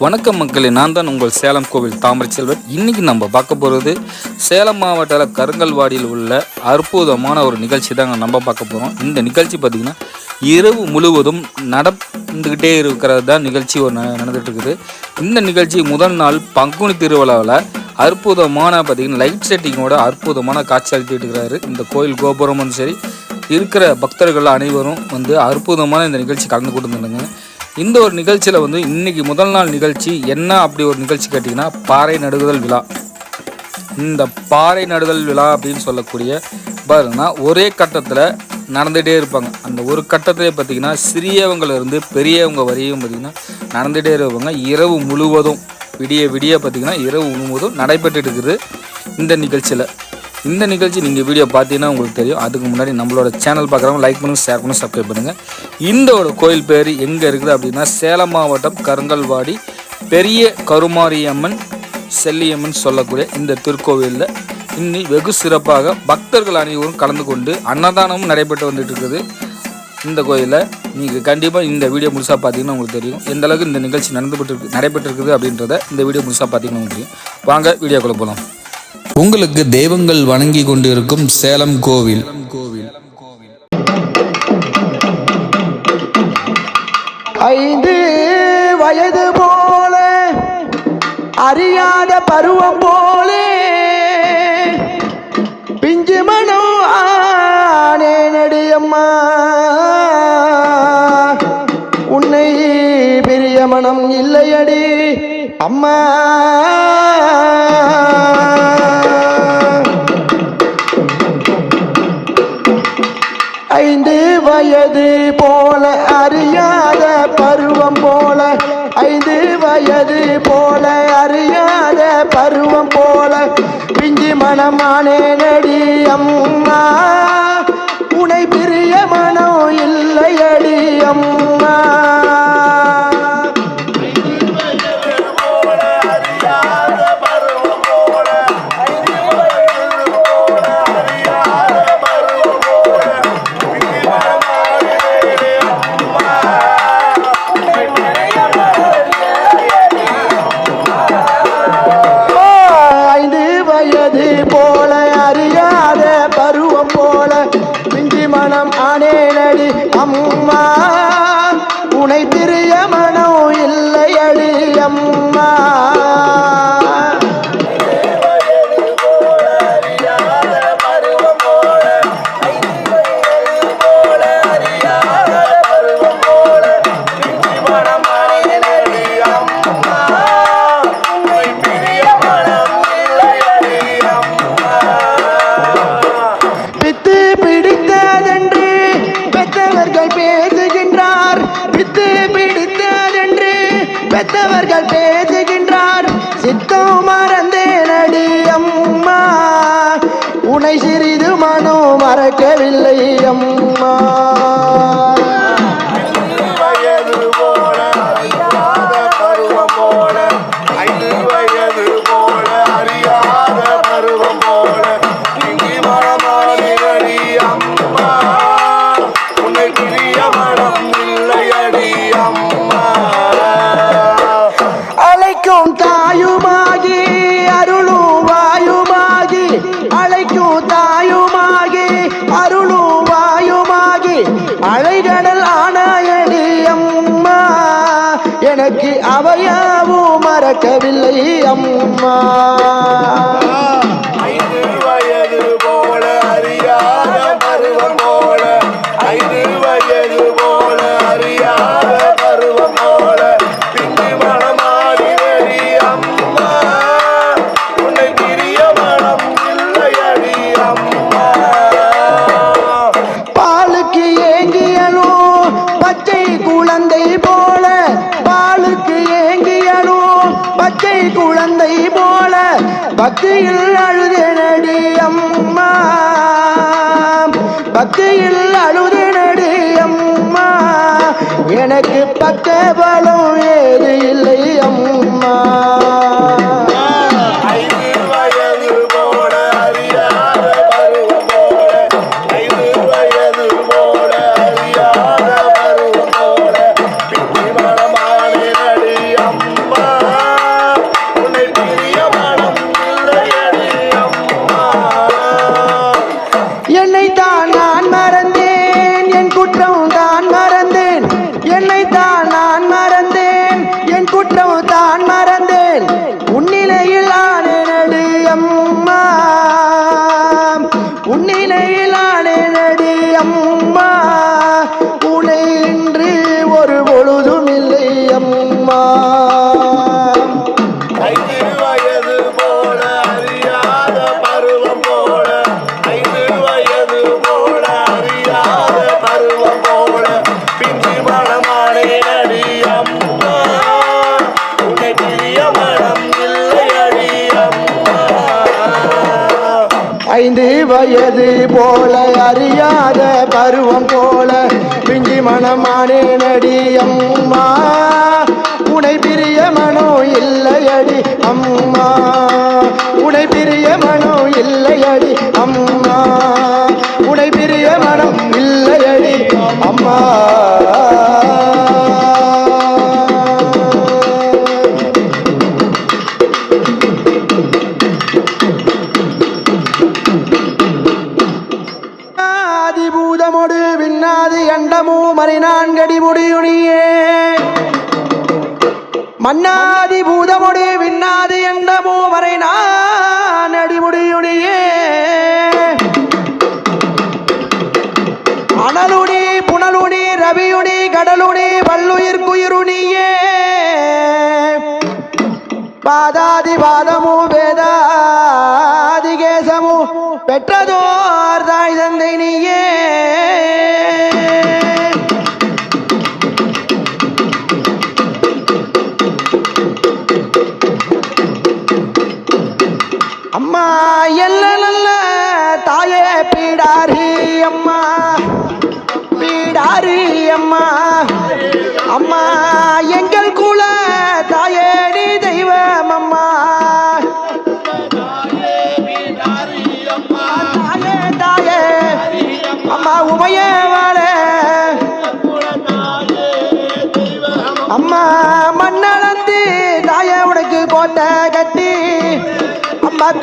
வணக்கம் மக்களே நான் தான் உங்கள் சேலம் கோவில் தாமரை செல்வன் இன்னைக்கு நம்ம பார்க்க போகிறது சேலம் மாவட்டத்தில் கருங்கல்வாடியில் உள்ள அற்புதமான ஒரு நிகழ்ச்சி தாங்க நம்ம பார்க்க போகிறோம் இந்த நிகழ்ச்சி பார்த்திங்கன்னா இரவு முழுவதும் நடந்துக்கிட்டே இருக்கிறது தான் நிகழ்ச்சி ஒரு நடந்துகிட்ருக்குது. இருக்குது இந்த நிகழ்ச்சி முதல் நாள் பங்குனி திருவிழாவில் அற்புதமான பார்த்திங்கன்னா லைட் செட்டிங்கோட அற்புதமான காட்சி அளித்துட்டு இருக்கிறாரு இந்த கோயில் கோபுரமும் சரி இருக்கிற பக்தர்கள் அனைவரும் வந்து அற்புதமான இந்த நிகழ்ச்சி கலந்து கொடுத்துருந்தாங்க இந்த ஒரு நிகழ்ச்சியில் வந்து இன்னைக்கு முதல் நாள் நிகழ்ச்சி. என்ன அப்படி ஒரு நிகழ்ச்சி கேட்டிங்கன்னா பாறை நடுகுதல் விழா. இந்த பாறை நடுதல் விழா அப்படின்னு சொல்லக்கூடிய பாருங்கன்னா ஒரே கட்டத்தில் நடந்துகிட்டே இருப்பாங்க. அந்த ஒரு கட்டத்திலே பார்த்தீங்கன்னா சிறியவங்கள்லேருந்து பெரியவங்க வரையும் பார்த்தீங்கன்னா நடந்துகிட்டே இருப்பாங்க. இரவு முழுவதும் விடிய விடிய பார்த்தீங்கன்னா இரவு முழுவதும் நடைபெற்று இருக்குது இந்த நிகழ்ச்சியில். இந்த நிகழ்ச்சி நீங்கள் வீடியோ பார்த்தீங்கன்னா உங்களுக்கு தெரியும். அதுக்கு முன்னாடி நம்மளோட சேனல் பார்க்குறவங்க லைக் பண்ணுங்கள் ஷேர் பண்ணுங்க சப்ஸ்கிரைப் பண்ணுங்கள் இந்த ஒரு கோயில் பேர் எங்கே இருக்குது அப்படின்னா சேலம் மாவட்டம் கருங்கல்வாடி பெரிய கருமாரியம்மன் செல்லியம்மன் சொல்லக்கூடிய இந்த திருக்கோவிலில் இன்னி வெகு சிறப்பாக பக்தர்கள் அனைவரும் கலந்து கொண்டு அன்னதானமும் நடைபெற்று வந்துட்டு இருக்குது. இந்த கோயிலில் நீங்கள் கண்டிப்பாக இந்த வீடியோ முழுசாக பார்த்தீங்கன்னா உங்களுக்கு தெரியும். எந்த அளவுக்கு இந்த நிகழ்ச்சி நடந்துபட்டு நடைபெற்றிருக்குது அப்படின்றத இந்த வீடியோ முழுசாக பார்த்தீங்கன்னா உங்களுக்கு தெரியும். வாங்க வீடியோக்குள்ளே போகலாம் உங்களுக்கு தெய்வங்கள் வணங்கி கொண்டிருக்கும் சேலம் கோவில். கோவில் ஐந்து வயது போல அறியாத பருவம் போலே பிஞ்சு மனம் ஆனே நடியம்மா உன்னை பெரிய மனம் இல்லையடி அம்மா. வயது போல அறியாத பருவம் போல ஐந்து வயது போல அறியாத பருவம் போல பிஞ்சு மனமானே நடி அம்மா. மறக்கவில்லை அம்மா. பார்க்கவில்லை அம்மா. பக்தியில் அழுதினடி அம்மா. பக்தியில் அழுதினடி அம்மா. எனக்கு பக்க பலம் ஏது இல்லை அம்மா. ஐந்து வயது போல அறியாத பருவம் போல பிஞ்சி மனமானே நடி அம்மா. உனை பிரிய மனோ இல்லையடி அம்மா. உனை பிரிய மனோ இல்லையடி அம்மா. உனை பிரிய மனம் இல்லையடி அம்மா. ஆதிபூதமொடு விண்ணாதி அண்டமோ மறைநான்கடி முடியுனியே. மன்னாதி பூதமொடு விண்ணாது எண்டமோ மறைநான் அடி முடியுனியே. அனலுனி புனலுனி ரவியுனி கடலுனி பல்லுயிர் பாதாதி பாதமோ வேதாதிகேசமோ பெற்றதோர் தாய் தந்தை நீயே அம்மா எல்ல நல்ல தாயே பீடாரி அம்மா. பீடாரி அம்மா அம்மா.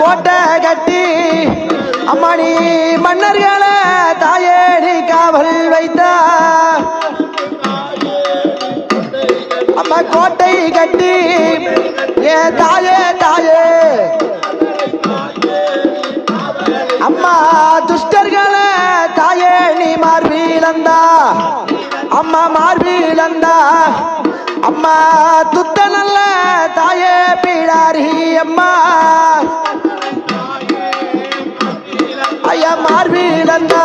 கோட்டை கட்டி அம்மா மன்னர்களை தாயேடி காவல் வைத்தா அம்மா கோட்டை கட்டி ஏ தாயே தாயே. அம்மா துஷ்டர்களை தாயே நீ மார்பிலந்தா. அம்மா மார்பிலந்தா. அம்மா துத்த நல்ல தாயே பீடாரி அம்மா. ஐயா மார்பிலந்தா